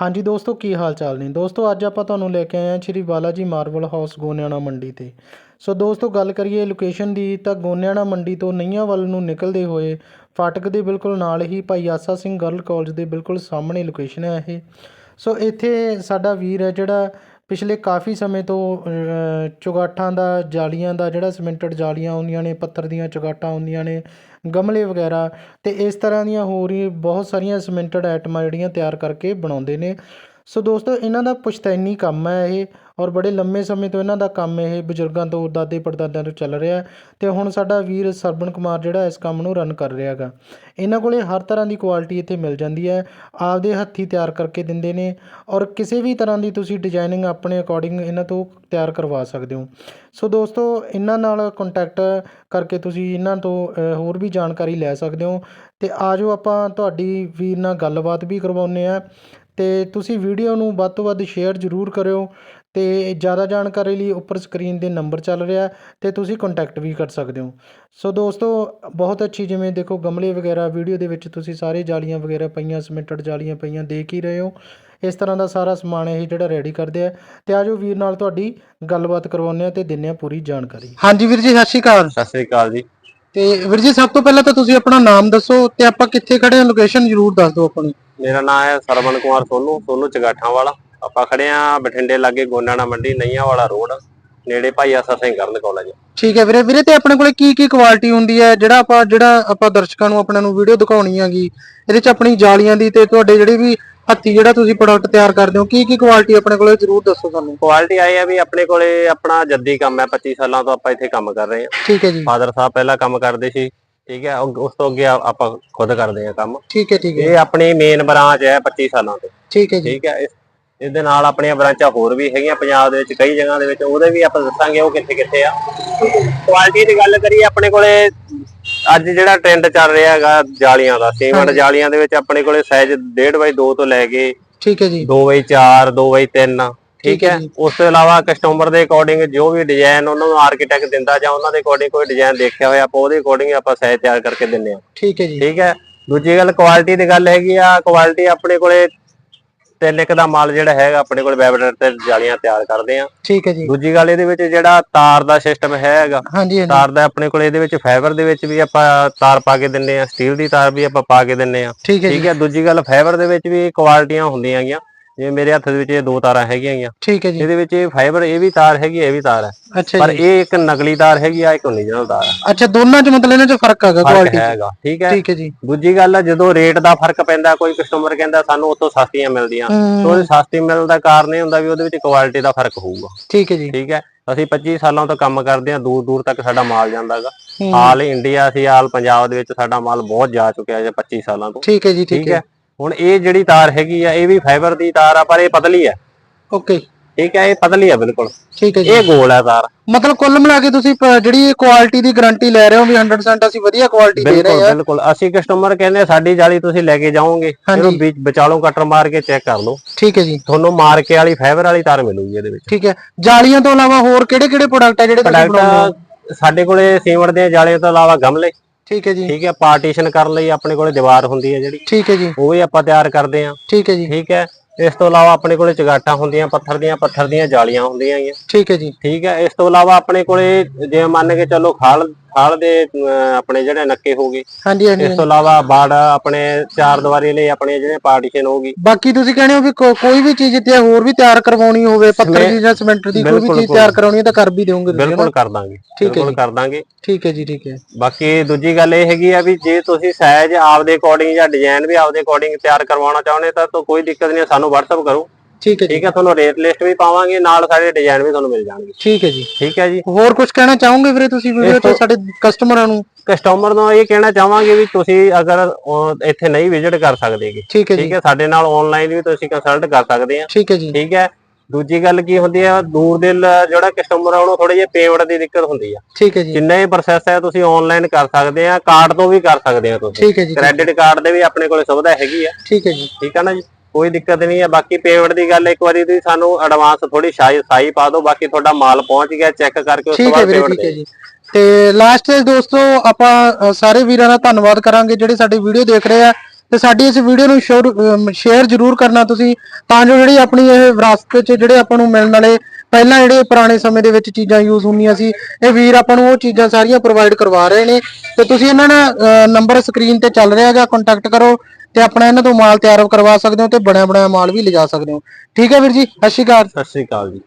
ਹਾਂਜੀ ਦੋਸਤੋ, ਕੀ ਹਾਲ ਚਾਲ ਨੇ? ਦੋਸਤੋ, ਅੱਜ ਆਪਾਂ ਤੁਹਾਨੂੰ ਲੈ ਕੇ ਆਏ ਹਾਂ ਸ਼੍ਰੀ ਬਾਲਾਜੀ ਮਾਰਬਲ ਹਾਊਸ ਗੋਨਿਆਣਾ ਮੰਡੀ ਤੇ। ਸੋ ਦੋਸਤੋ, ਗੱਲ ਕਰੀਏ ਲੋਕੇਸ਼ਨ ਦੀ, ਤਾਂ ਗੋਨਿਆਣਾ ਮੰਡੀ ਤੋਂ ਨਈਆਂ ਵੱਲ ਨੂੰ ਨਿਕਲਦੇ ਹੋਏ ਫਾਟਕ ਦੇ ਬਿਲਕੁਲ ਨਾਲ ਹੀ ਭਾਈ ਆਸਾ ਸਿੰਘ ਗਰਲ ਕਾਲਜ ਦੇ ਬਿਲਕੁਲ ਸਾਹਮਣੇ ਲੋਕੇਸ਼ਨ ਹੈ ਇਹ। ਸੋ ਇੱਥੇ ਸਾਡਾ ਵੀਰ ਹੈ ਜਿਹੜਾ ਪਿਛਲੇ ਕਾਫੀ ਸਮੇਂ ਤੋਂ ਅ, ਚੁਗਾਠਾਂ ਦਾ ਜਾਲੀਆਂ ਦਾ ਜਿਹੜਾ ਸੀਮੈਂਟਡ ਜਾਲੀਆਂ ਆਉਂਦੀਆਂ ਨੇ ਪੱਥਰ ਦੀਆਂ ਚੁਗਾਠਾਂ ਆਉਂਦੀਆਂ ਨੇ ਗਮਲੇ ਵਗੈਰਾ ਅਤੇ ਇਸ ਤਰ੍ਹਾਂ ਦੀਆਂ ਹੋਰ ਹੀ ਬਹੁਤ ਸਾਰੀਆਂ ਸੀਮੈਂਟਡ ਆਈਟਮਾਂ ਜਿਹੜੀਆਂ ਤਿਆਰ ਕਰਕੇ ਬਣਾਉਂਦੇ ਨੇ। ਸੋ ਦੋਸਤੋ, ਇਹਨਾਂ ਦਾ ਪੁਸ਼ਤੈਨੀ ਕੰਮ ਹੈ ਇਹ ਔਰ ਬੜੇ ਲੰਮੇ ਸਮੇਂ ਤੋਂ ਇਹਨਾਂ ਦਾ ਕੰਮ ਇਹ ਬਜ਼ੁਰਗਾਂ ਤੋਂ ਦਾਦੇ ਪੜਦਾਦਿਆਂ ਤੋਂ ਚੱਲ ਰਿਹਾ ਹੈ ਤੇ ਹੁਣ ਸਾਡਾ ਵੀਰ ਸਰਬਨ ਕੁਮਾਰ ਜਿਹੜਾ ਇਸ ਕੰਮ ਨੂੰ ਰਨ ਕਰ ਰਿਹਾ ਹੈਗਾ। ਇਹਨਾਂ ਕੋਲੇ ਹਰ ਤਰ੍ਹਾਂ ਦੀ ਕੁਆਲਿਟੀ ਇੱਥੇ ਮਿਲ ਜਾਂਦੀ ਹੈ, ਆਪਦੇ ਹੱਥੀ ਤਿਆਰ ਕਰਕੇ ਦਿੰਦੇ ਨੇ ਔਰ ਕਿਸੇ ਵੀ ਤਰ੍ਹਾਂ ਦੀ ਤੁਸੀਂ ਡਿਜ਼ਾਈਨਿੰਗ ਆਪਣੇ ਅਕੋਰਡਿੰਗ ਇਹਨਾਂ ਤੋਂ ਤਿਆਰ ਕਰਵਾ ਸਕਦੇ ਹੋ। ਸੋ ਦੋਸਤੋ, ਇਹਨਾਂ ਨਾਲ ਕੰਟੈਕਟ ਕਰਕੇ ਤੁਸੀਂ ਇਹਨਾਂ ਤੋਂ ਹੋਰ ਵੀ ਜਾਣਕਾਰੀ ਲੈ ਸਕਦੇ ਹੋ ਤੇ ਆਜੋ ਆਪਾਂ ਤੁਹਾਡੀ ਵੀਰ ਨਾਲ ਗੱਲਬਾਤ ਵੀ ਕਰਵਾਉਂਦੇ ਆ ਤੇ ਤੁਸੀਂ ਵੀਡੀਓ ਨੂੰ ਵੱਧ ਤੋਂ ਵੱਧ ਸ਼ੇਅਰ ਜ਼ਰੂਰ ਕਰਿਓ ਤੇ ਜ਼ਿਆਦਾ ਜਾਣਕਾਰੀ ਲਈ ਉੱਪਰ ਸਕਰੀਨ ਦੇ ਨੰਬਰ ਚੱਲ ਰਿਹਾ ਤੇ ਤੁਸੀਂ ਕੰਟੈਕਟ ਵੀ ਕਰ ਸਕਦੇ ਹੋ। ਸੋ ਦੋਸਤੋ ਬਹੁਤ ਅੱਛੀ ਜਿਵੇਂ ਦੇਖੋ ਗਮਲੇ ਵਗੈਰਾ ਵੀਡੀਓ ਦੇ ਵਿੱਚ ਤੁਸੀਂ ਸਾਰੇ ਜਾਲੀਆਂ ਵਗੈਰਾ ਪਈਆਂ ਸਿਮੈਂਟਡ ਜਾਲੀਆਂ ਪਈਆਂ ਦੇਖ ਹੀ ਰਹੇ ਹੋ। ਇਸ ਤਰ੍ਹਾਂ ਦਾ ਸਾਰਾ ਸਮਾਨ ਇਹ ਜਿਹੜਾ ਰੈਡੀ ਕਰਦੇ ਆ। ਤੇ ਆਜੋ ਵੀਰ ਨਾਲ ਤੁਹਾਡੀ ਗੱਲਬਾਤ ਕਰਵਾਉਂਦੇ ਆ ਤੇ ਦਿੰਦੇ ਆ ਪੂਰੀ ਜਾਣਕਾਰੀ। ਹਾਂਜੀ ਵੀਰ ਜੀ ਸਤਿ ਸ਼੍ਰੀ ਅਕਾਲ। ਸਤਿ ਸ੍ਰੀ ਅਕਾਲ ਜੀ। ਤੇ ਵੀਰ ਜੀ ਸਭ ਤੋਂ ਪਹਿਲਾਂ ਤਾਂ ਤੁਸੀਂ ਆਪਣਾ ਨਾਮ ਦੱਸੋ ਤੇ ਆਪਾਂ ਕਿੱਥੇ ਖੜੇ ਹਾਂ ਲੋਕੇਸ਼ਨ ਜ਼ਰੂਰ ਦੱਸ ਦਿਓ ਆਪਣੀ ਮੇਰਾ ਨਾਮ ਹੈ ਸਰਵਨ ਕੁਮਾਰ ਸੋਨੂ ਸੋਨੂ ਚਗਾਠਾਂ ਵਾਲਾ। ਆਪਾਂ ਖੜੇ ਆ ਬਠਿੰਡੇ ਲਾਗੇ ਗੋਨਾਣਾ ਮੰਡੀ ਨਈਆਂ ਵਾਲਾ ਰੋਡ ਨੇੜੇ ਭਾਈ ਆਸਾ ਸਿੰਘ ਕਰਨ ਕਾਲਜ ਠੀਕ ਹੈ ਵੀਰੇ ਵੀਰੇ ਤੇ ਆਪਣੇ ਕੋਲੇ ਕੀ ਕੀ ਕੁਆਲਿਟੀ ਹੁੰਦੀ ਹੈ? ਜਿਹੜਾ ਆਪਾਂ ਜਿਹੜਾ ਆਪਾਂ ਦਰਸ਼ਕਾਂ ਨੂੰ ਆਪਣਾ ਨੂੰ ਵੀਡੀਓ ਦਿਖਾਉਣੀ ਹੈਗੀ ਇਹਦੇ ਚ ਆਪਣੀ ਜਾਲੀਆਂ ਦੀ ਤੇ ਤੁਹਾਡੇ ਜਿਹੜੇ ਵੀ ਹੱਥੀ ਜਿਹੜਾ ਤੁਸੀਂ ਪ੍ਰੋਡਕਟ ਤਿਆਰ ਕਰਦੇ ਹੋ ਕੀ ਕੀ ਕੁਆਲਿਟੀ ਆਪਣੇ ਕੋਲੇ ਜ਼ਰੂਰ ਦੱਸੋ ਸਾਨੂੰ। ਕੁਆਲਿਟੀ ਆਈ ਹੈ ਵੀ ਆਪਣੇ ਕੋਲੇ ਆਪਣਾ ਜੱਦੀ ਕੰਮ ਹੈ 25 ਸਾਲਾਂ ਤੋਂ ਆਪਾਂ ਇੱਥੇ ਕੰਮ ਕਰ ਰਹੇ ਹਾਂ। ਠੀਕ ਹੈ ਜੀ। ਫਾਦਰ ਸਾਹਿਬ ਪਹਿਲਾਂ ਕੰਮ ਕਰਦੇ ਸੀ ਠੀਕ ਹੈ ਉਹ- ਉਸ ਤੋਂ ਅੱਗੇ ਆ- ਆਪਾਂ ਖੁਦ ਕਰਦੇ ਹਾਂ ਕੰਮ। ਠੀਕ ਹੈ ਠੀਕ ਹੈ। ਇਹ ਆਪਣੀ ਮੇਨ ਬ੍ਰਾਂਚ ਹੈ 25 ਸਾਲਾਂ ਤੋਂ। ਠੀਕ ਹੈ ਜੀ। ਠੀਕ ਹੈ ਇਸ ਇਸ ਦੇ ਨਾਲ ਆਪਣੀਆਂ ਬ੍ਰਾਂਚਾਂ ਹੋਰ ਵੀ ਹੈਗੀਆਂ ਪੰਜਾਬ ਦੇ ਵਿੱਚ ਕਈ ਜਗ੍ਹਾ ਦੇ ਵਿੱਚ ਉਹਦੇ ਵੀ ਆਪਾਂ ਦੱਸਾਂਗੇ ਉਹ ਕਿੱਥੇ ਕਿੱਥੇ ਆ। ਕੁਆਲਿਟੀ ਦੀ ਗੱਲ ਕਰੀਏ ਆਪਣੇ ਕੋਲੇ ਅੱਜ ਜਿਹੜਾ ਟ੍ਰੈਂਡ ਚੱਲ ਰਿਹਾ ਹੈਗਾ ਜਾਲੀਆਂ ਦਾ ਸੀਮੈਂਟ ਜਾਲੀਆਂ ਦੇ ਵਿੱਚ ਆਪਣੇ ਕੋਲੇ ਸਾਈਜ਼ 1.5 ਬਾਈ 2 ਤੋਂ ਲੈ ਕੇ ਠੀਕ ਹੈ ਜੀ। 2 ਬਾਈ 4 2 ਬਾਈ 3 ਠੀਕ ਹੈ। ਉਸ ਤੋਂ ਇਲਾਵਾ ਕਸਟਮਰ ਦੇ ਅਕੋਰਡਿੰਗ ਜੋ ਵੀ ਡਿਜ਼ਾਈਨ ਉਹਨਾਂ ਨੂੰ ਆਰਕੀਟੈਕਟ ਦਿੰਦਾ ਜਾਂ ਉਹਨਾਂ ਦੇ ਅਕੋਰਡਿੰਗ ਕੋਈ ਡਿਜ਼ਾਈਨ ਦੇਖਿਆ ਹੋਇਆ ਆਪਾਂ ਉਹਦੇ ਅਕੋਰਡਿੰਗ ਆਪਾਂ ਸਾਈਜ਼ ਤਿਆਰ ਕਰਕੇ ਦਿੰਨੇ ਆ ਠੀਕ ਹੈ ਜੀ। ਠੀਕ ਹੈ। ਦੂਜੀ ਗੱਲ ਕੁਆਲਿਟੀ ਦੀ ਗੱਲ ਹੈਗੀ ਆ ਕੁਆਲਿਟੀ ਆਪਣੇ ਕੋਲੇ ਤਿੰਨ ਇੱਕ ਦਾ ਮਾਲ ਜਿਹੜਾ ਹੈਗਾ ਆਪਣੇ ਕੋਲ ਵੈਬਨਰ ਤੇ ਜਾਲੀਆਂ ਤਿਆਰ ਕਰਦੇ ਆ ਠੀਕ ਹੈ ਜੀ। ਦੂਜੀ ਗੱਲ ਇਹਦੇ ਵਿੱਚ ਜਿਹੜਾ ਤਾਰ ਦਾ ਸਿਸਟਮ ਹੈਗਾ ਤਾਰ ਦਾ ਆਪਣੇ ਕੋਲ ਇਹਦੇ ਵਿੱਚ ਫਾਈਬਰ ਦੇ ਵਿੱਚ ਵੀ ਆਪਾਂ ਤਾਰ ਪਾ ਕੇ ਦਿੰਨੇ ਆ ਸਟੀਲ ਦੀ ਤਾਰ ਵੀ ਆਪਾਂ ਪਾ ਕੇ ਦਿੰਨੇ ਆ ਠੀਕ ਹੈ ਠੀਕ ਹੈ। ਦੂਜੀ ਗੱਲ ਫਾਈਬਰ ਦੇ ਵਿੱਚ ਵੀ ਕੁਆਲਿਟੀਆਂ ਹੁੰਦੀਆਂ ਹੈਗੀਆਂ ਜਿਵੇਂ ਮੇਰੇ ਹੱਥ ਦੇ ਵਿੱਚ ਇਹ ਦੋ ਤਾਰਾਂ ਹੈਗੀਆਂ ਹੈਗੀਆਂ ਠੀਕ ਹੈ ਜੀ। ਇਹਦੇ ਵਿੱਚ ਇਹ ਫਾਈਬਰ ਇਹ ਵੀ ਤਾਰ ਹੈਗੀ ਇਹ ਵੀ ਤਾਰ ਹੈ। ਪਰ ਜੀ। ਇਹ ਇੱਕ ਨਕਲੀ ਤਾਰ ਹੈਗੀ ਆ ਇੱਕ ਓਰੀਜਨਲ ਤਾਰ ਹੈ। ਅੱਛਾ ਦੋਨਾਂ ਚ ਮਤਲਬ ਇਹਨਾਂ ਚ ਫ਼ਰਕ ਹੈਗਾ ਕੁਆਲਿਟੀ ਹੈਗਾ ਠੀਕ ਹੈ। ਠੀਕ ਹੈ ਜੀ। ਦੂਜੀ ਗੱਲ ਆ ਜਦੋਂ ਰੇਟ ਦਾ ਫ਼ਰਕ ਪੈਂਦਾ ਕੋਈ ਕਸਟਮਰ ਕਹਿੰਦਾ ਸਾਨੂੰ ਉੱਥੋਂ ਸਸਤੀਆਂ ਮਿਲਦੀਆਂ। ਤਾਂ ਉਹਦੀ ਸਸਤੀ ਮਿਲਣ ਦਾ ਕਾਰਨ ਇਹ ਹੁੰਦਾ ਵੀ ਉਹਦੇ ਵਿੱਚ ਕੁਆਲਿਟੀ ਦਾ ਫ਼ਰਕ ਹੋਊਗਾ। ਠੀਕ ਹੈ ਜੀ। ਠੀਕ ਹੈ। ਅਸੀਂ 25 ਸਾਲਾਂ ਤੋਂ ਕੰਮ ਕਰਦੇ ਹਾਂ ਦੂਰ ਦੂਰ ਤੱਕ ਸਾਡਾ ਮਾਲ ਜਾਂਦਾਗਾ ਆਲ ਇੰਡੀਆ ਅਸੀਂ ਆਲ ਪੰਜਾਬ ਦੇ ਵਿੱਚ ਸਾਡਾ ਮਾਲ ਬਹੁਤ ਜਾ ਚੁੱਕਿਆ ਹੈ 25 ਸਾਲਾਂ ਤੋਂ। ਠੀਕ ਹੈ ਜੀ ਠੀਕ ਹੈ। ਹੈ। ਹੁਣ ਇਹ ਜਿਹੜੀ ਤਾਰ ਹੈਗੀ ਆ ਇਹ ਵੀ ਫਾਈਬਰ ਦੀ ਤਾਰ ਆ ਪਰ ਇਹ ਪਤਲੀ ਹੈ ਓਕੇ ਠੀਕ ਹੈ ਇਹ ਪਤਲੀ ਆ ਬਿਲਕੁਲ। ਠੀਕ ਹੈ ਜੀ। ਇਹ ਗੋਲ ਹੈ ਤਾਰ। ਮਤਲਬ ਕੁੱਲ ਮਿਲਾ ਕੇ ਤੁਸੀਂ ਪ- ਜਿਹੜੀ ਕੁਆਲਿਟੀ ਦੀ ਗਾਰੰਟੀ ਲੈ ਰਹੇ ਹੋ ਵੀ 100% ਅਸੀਂ ਵਧੀਆ ਕੁਆਲਿਟੀ ਦੇ ਰਹੇ ਬਿਲਕੁਲ ਹਾਂ। ਬਿਲਕੁਲ। ਅਸੀਂ ਕਸਟਮਰ ਕਹਿੰਦੇ ਆ, ਸਾਡੀ ਜਾਲੀ ਤੁਸੀਂ ਲੈ ਕੇ ਜਾਓਗੇ ਹਾਂਜੀ। ਇਹਨੂੰ ਵਿੱਚ ਵਿਚਾਲੋਂ ਕਟਰ ਮਾਰ ਕੇ ਚੈੱਕ ਕਰ ਲਓ। ਠੀਕ ਹੈ ਜੀ। ਤੁਹਾਨੂੰ ਮਾਰਕੇ ਵਾਲੀ ਫਾਈਬਰ ਵਾਲੀ ਤਾਰ ਮਿਲੂਗੀ ਇਹਦੇ ਵਿੱਚ। ਠੀਕ ਹੈ। ਜਾਲੀਆਂ ਤੋਂ ਇਲਾਵਾ ਹੋਰ ਕਿਹੜੇ ਕਿਹੜੇ ਪ੍ਰੋਡਕਟ ਹੈ ਜਿਹੜੇ ਤੁਸੀਂ ਬਣਾਉਂਦੇ ਹੋ? ਪ੍ਰੋਡਕਟ ਸਾਡੇ ਕੋਲੇ ਸੀਮੈਂਟ ਦੀਆਂ ਜਾਲੀਆਂ ਤੋਂ ਇਲਾਵਾ ਗਮਲੇ। ਠੀਕ ਹੈ ਜੀ। ਠੀਕ ਹੈ ਪਾਰਟੀਸ਼ਨ ਕਰਨ ਲਈ ਆਪਣੇ ਕੋਲੇ ਦੀਵਾਰ ਹੁੰਦੀ ਹੈ ਜਿਹੜੀ। ਠੀਕ ਹੈ ਜੀ। ਉਹ ਵੀ ਆਪਾਂ ਤਿਆਰ ਕਰਦੇ ਹਾਂ। ਠੀਕ ਹੈ ਜੀ। ਠੀਕ ਹੈ ਇਸ ਤੋਂ ਇਲਾਵਾ ਆਪਣੇ ਕੋਲੇ ਚਗਾਟਾਂ ਹੁੰਦੀਆਂ ਪੱਥਰ ਦੀਆਂ ਪੱਥਰ ਦੀਆਂ ਜਾਲੀਆਂ ਹੁੰਦੀਆਂ ਹੈਗੀਆਂ। ਠੀਕ ਹੈ ਜੀ। ਠੀਕ ਹੈ ਇਸ ਤੋਂ ਇਲਾਵਾ ਆਪਣੇ ਕੋਲੇ ਜਿਵੇਂ ਮੰਨ ਕੇ ਚੱਲੋ ਖਾਲ ਖਾਲ ਦੇ ਆਪਣੇ ਜਿਹੜੇ ਨੱਕੇ ਹੋਗੇ ਹਾਂਜੀ ਹਾਂਜੀ ਇਸ ਤੋਂ ਇਲਾਵਾ ਬਾੜ ਆਪਣੇ ਚਾਰ ਦੀਵਾਰੀ ਲਈ ਆਪਣੇ ਜਿਹੜੇ ਪਾਰਟੀਸ਼ਨ ਹੋਗੀ ਬਾਕੀ ਤੁਸੀਂ ਕਹਿੰਦੇ ਹੋ ਵੀ ਕੋ- ਕੋਈ ਵੀ ਚੀਜ਼ ਤੇ ਹੋਰ ਵੀ ਤਿਆਰ ਕਰਵਾਉਣੀ ਹੋਵੇ ਪੱਥਰ ਦੀ ਜਾਂ ਸਿਮੈਂਟ ਦੀ ਕੋਈ ਵੀ ਬਿਲਕੁਲ, ਚੀਜ਼ ਤਿਆਰ ਕਰਾਉਣੀ ਹੈ ਤਾਂ ਕਰ ਵੀ ਦਿਓਗੇ ਤੁਸੀਂ ਬਿਲਕੁਲ ਕਰ ਦਾਂਗੇ ਠੀਕ ਹੈ ਬਿਲਕੁਲ। ਕਰ ਦਾਂਗੇ। ਠੀਕ ਹੈ ਜੀ ਠੀਕ ਹੈ। ਬਾਕੀ ਦੂਜੀ ਗੱਲ ਇਹ ਹੈਗੀ ਆ ਵੀ ਜੇ ਤੁਸੀਂ ਸਾਈਜ਼ ਆਪਦੇ ਅਕੋਰਡਿੰਗ ਜਾਂ ਡਿਜ਼ਾਈਨ ਵੀ ਆਪਦੇ ਅਕੋਰਡਿੰਗ ਤਿਆਰ ਕਰਵਾਉਣਾ ਚਾਹੁੰਦੇ ਤਾਂ ਤਾਂ ਕੋਈ ਦਿੱਕਤ ਨਹੀਂ ਸਾਨੂੰ WhatsApp ਕਰੋ। ਠੀਕ ਹੈ ਜੀ। ਠੀਕ ਹੈ ਤੁਹਾਨੂੰ ਰੇਟ ਲਿਸਟ ਵੀ ਪਾਵਾਂਗੇ ਨਾਲ ਸਾਡੇ ਡਿਜ਼ਾਈਨ ਵੀ ਤੁਹਾਨੂੰ ਮਿਲ ਜਾਣਗੇ। ਠੀਕ ਹੈ ਜੀ। ਠੀਕ ਹੈ ਜੀ। ਹੋਰ ਕੁਝ ਕਹਿਣਾ ਚਾਹੋਗੇ ਵੀਰੇ ਤੁਸੀਂ ਵੀਡੀਓ ਤੋਂ- ਸਾਡੇ ਕਸਟਮਰਾਂ ਨੂੰ? ਕਸਟਮਰ ਨੂੰ ਇਹ ਕਹਿਣਾ ਚਾਹਾਂਗੇ ਵੀ ਤੁਸੀਂ ਅਗਰ ਇੱਥੇ ਨਹੀਂ ਵਿਜ਼ਿਟ ਕਰ ਸਕਦੇਗੇ। ਠੀਕ ਹੈ ਜੀ। ਠੀਕ ਹੈ ਸਾਡੇ ਨਾਲ ਆਨਲਾਈਨ ਵੀ ਤੁਸੀਂ ਕੰਸਲਟ ਕਰ ਸਕਦੇ ਆ। ਠੀਕ ਹੈ ਜੀ। ਠੀਕ ਹੈ ਦੂਜੀ ਗੱਲ ਕੀ ਹੁੰਦੀ ਆ ਦੂਰ ਦੇ ਜਿਹੜਾ ਕਸਟਮਰ ਆ ਉਹਨੂੰ ਥੋੜੀ ਜਿਹੀ ਪੇਮੈਂਟ ਦੀ ਦਿੱਕਤ ਹੁੰਦੀ ਆ। ਠੀਕ ਹੈ ਜੀ। ਜਿੰਨਾ ਹੀ ਪ੍ਰੋਸੈਸ ਹੈ ਤੁਸੀਂ ਆਨਲਾਈਨ ਕਰ ਸਕਦੇ ਆ ਕਾਰਡ ਤੋਂ ਵੀ ਕਰ ਸਕਦੇ ਆ ਤੁਸੀਂ। ਠੀਕ ਹੈ ਜੀ ਕ੍ਰੈਡਿਟ ਕਾਰਡ ਦੇ ਵੀ ਆਪਣੇ ਕੋਲੇ ਸੁਵਿਧਾ ਹੈਗੀ ਆ। ਠੀਕ ਹੈ ਜੀ। ਠੀਕ ਹੈ ਨਾ ਜੀ। ਕੋਈ ਦਿੱਕਤ ਨਹੀਂ ਹੈ। ਬਾਕੀ ਪੇਮੈਂਟ ਦੀ ਗੱਲ ਇੱਕ ਵਾਰੀ ਤੁਸੀਂ ਸਾਨੂੰ ਐਡਵਾਂਸ ਥੋੜੀ ਸ਼ਾਈ ਸਾਈ ਪਾ ਦਿਓ। ਬਾਕੀ ਤੁਹਾਡਾ ਮਾਲ ਪਹੁੰਚ ਗਿਆ ਚੈੱਕ ਕਰਕੇ ਉਸ ਤੋਂ ਠੀਕ ਹੈ ਬਾਅਦ ਵੀਰੇ ਪੇਮੈਂਟ ਠੀਕ ਹੈ ਜੀ। ਤੇ ਲਾਸਟ ਦੋਸਤੋ ਆਪਾਂ ਅ, ਸਾਰੇ ਵੀਰਾਂ ਦਾ ਧੰਨਵਾਦ ਕਰਾਂਗੇ ਜਿਹੜੇ ਸਾਡੀ ਵੀਡੀਓ ਦੇਖ ਰਹੇ ਆ। ਤੇ ਸਾਡੀ ਇਸ ਵੀਡੀਓ ਨੂੰ ਸ਼ੇਅਰ ਜ਼ਰੂਰ ਕਰਨਾ ਤੁਸੀਂ। ਤਾਂ ਜੋ ਜਿਹੜੀ ਆਪਣੀ ਇਹ ਵਿਰਾਸਤ 'ਚ ਜਿਹੜੇ ਆਪਾਂ ਨੂੰ ਮਿਲਣ ਵਾਲੇ ਪਹਿਲਾਂ ਜਿਹੜੇ ਪੁਰਾਣੇ ਸਮੇਂ ਦੇ ਵਿੱਚ ਚੀਜ਼ਾਂ ਯੂਜ਼ ਹੁੰਦੀਆਂ ਸੀ, ਇਹ ਵੀਰ ਆਪਾਂ ਨੂੰ ਉਹ ਚੀਜ਼ਾਂ ਸਾਰੀਆਂ ਪ੍ਰੋਵਾਈਡ ਕਰਵਾ ਰਹੇ ਨੇ। ਤੇ ਤੁਸੀਂ ਇਹਨਾਂ ਨਾਲ ਨੰਬਰ ਸਕਰੀਨ ਤੇ ਚੱਲ ਰਿਹਾ ਹੈਗਾ ਕੰਟੈਕਟ ਕਰੋ ਤੇ ਆਪਣਾ ਇਹਨਾਂ ਤੋਂ ਮਾਲ ਤਿਆਰ ਕਰਵਾ ਸਕਦੇ ਹੋ ਤੇ ਬਣਿਆ ਬਣਾਇਆ ਮਾਲ ਵੀ ਲਿਜਾ ਸਕਦੇ ਹੋ। ਠੀਕ ਹੈ ਵੀਰ ਜੀ? ਸਤਿ ਸ਼੍ਰੀ ਅਕਾਲ। ਸਤਿ ਸ੍ਰੀ ਅਕਾਲ ਜੀ।